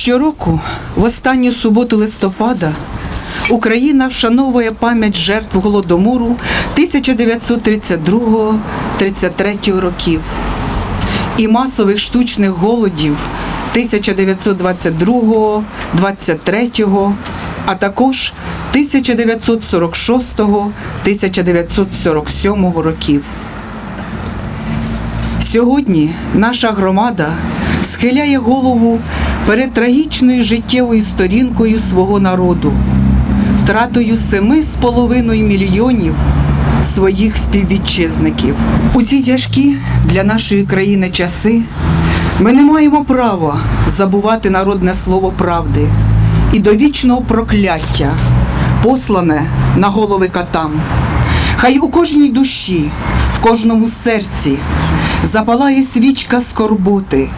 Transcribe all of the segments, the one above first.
Щороку, в останню суботу листопада, Україна вшановує пам'ять жертв голодомору 1932-33 років і масових штучних голодів 1922-23, а також 1946-1947 років. Сьогодні наша громада схиляє голову перед трагічною життєвою сторінкою свого народу, втратою семи з половиною мільйонів своїх співвітчизників. У ці тяжкі для нашої країни часи ми не маємо права забувати народне слово правди і до вічного прокляття, послане на голови катам. Хай у кожній душі, в кожному серці запалає свічка скорботи,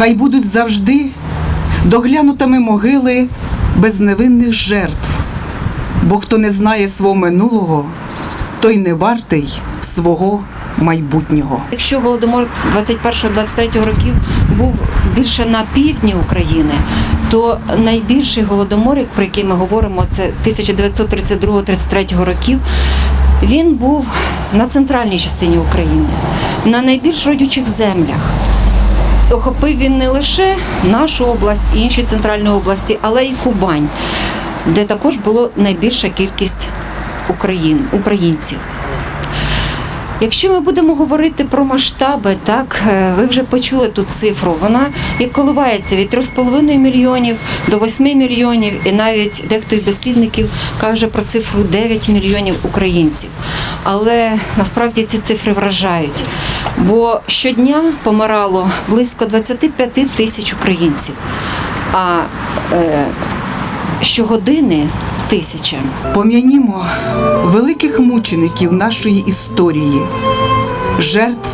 хай будуть завжди доглянутими могили безневинних жертв, бо хто не знає свого минулого, той не вартий свого майбутнього. Якщо голодомор 21-23 років був більше на півдні України, то найбільший голодомор, про який ми говоримо, це 1932-33 років. Він був на центральній частині України, на найбільш родючих землях. Охопив він не лише нашу область і інші центральні області, але й Кубань, де також було найбільша кількість україн, українців. Якщо ми будемо говорити про масштаби, так е, ви вже почули ту цифру. Вона і коливається від 3,5 мільйонів до 8 мільйонів, і навіть дехто із дослідників каже про цифру 9 мільйонів українців. Але насправді ці цифри вражають, бо щодня помирало близько 25 тисяч українців, а е, щогодини тисяча. Пом'янімо великих мучеників нашої історії, жертв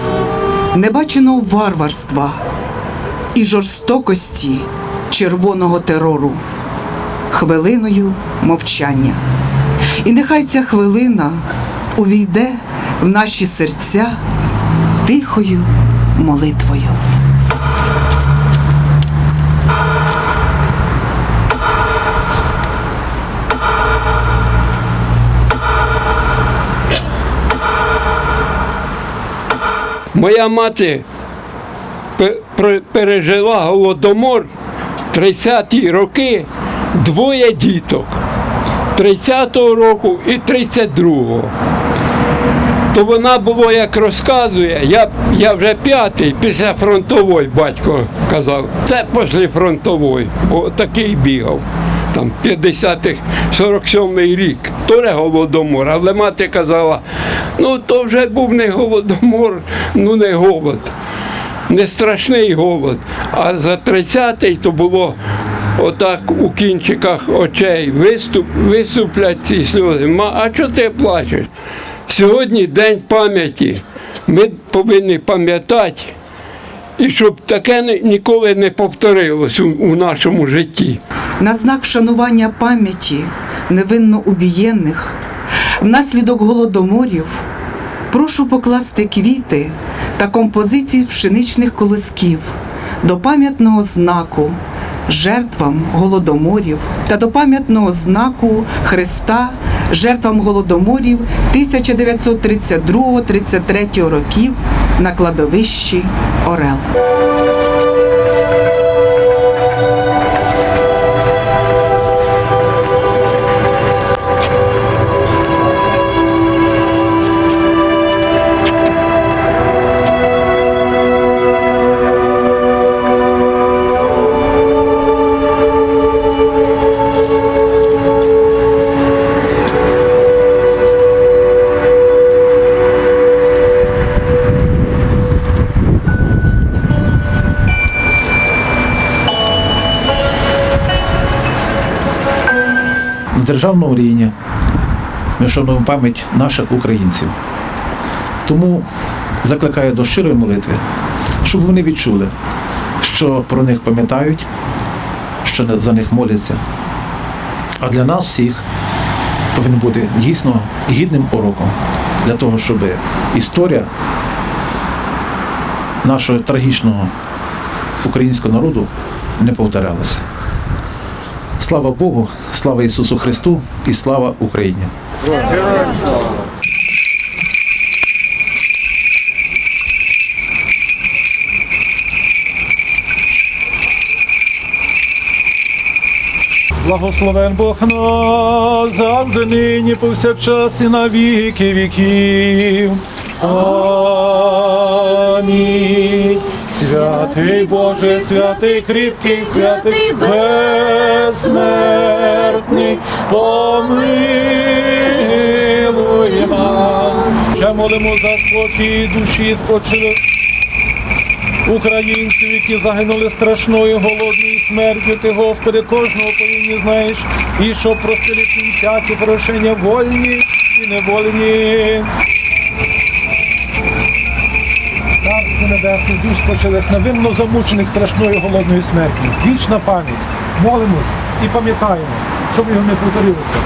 небаченого варварства і жорстокості червоного терору, хвилиною мовчання. І нехай ця хвилина увійде в наші серця тихою молитвою. Моя мати пережила голодомор 30-ті роки, двоє діток. 30-го року і 32-го. То вона було, як розказує, я, я вже п'ятий після фронтової, батько казав, це після фронтової, бо такий бігав. Там 50-х, 47-й рік, теж голодомор, але мати казала, ну то вже був не голодомор, ну не голод, не страшний голод. А за 30-й то було отак у кінчиках очей виступ, виступлять ці сльози. А чого ти плачеш? Сьогодні день пам'яті. Ми повинні пам'ятати, і щоб таке ніколи не повторилось у нашому житті. На знак вшанування пам'яті невинно убієнних внаслідок голодоморів прошу покласти квіти та композиції пшеничних колосків до пам'ятного знаку жертвам голодоморів та до пам'ятного знаку Христа жертвам голодоморів 1932-33 років на кладовищі Орел. На державному рівні ми вшановуємо пам'ять наших українців. Тому закликаю до щирої молитви, щоб вони відчули, що про них пам'ятають, що за них моляться. А для нас всіх повинен бути дійсно гідним уроком для того, щоб історія нашого трагічного українського народу не повторялося. Слава Богу, слава Ісусу Христу і слава Україні! Благословен Бог наш, завжди нині, повсякчас і на віки віків. Амінь. Святий Боже, святий кріпкий, святий безсмертний, помилуй нас. Ще молимо за спокій душі спочили українців, які загинули страшною голодною смертю. Ти, Господи, кожного повинні знаєш, і щоб простили всякі порушення вольні і невольні. Царство небесний, душ спочилих невинно замучених страшною голодною смертю. Вічна пам'ять. Молимось і пам'ятаємо, щоб його не повторилося.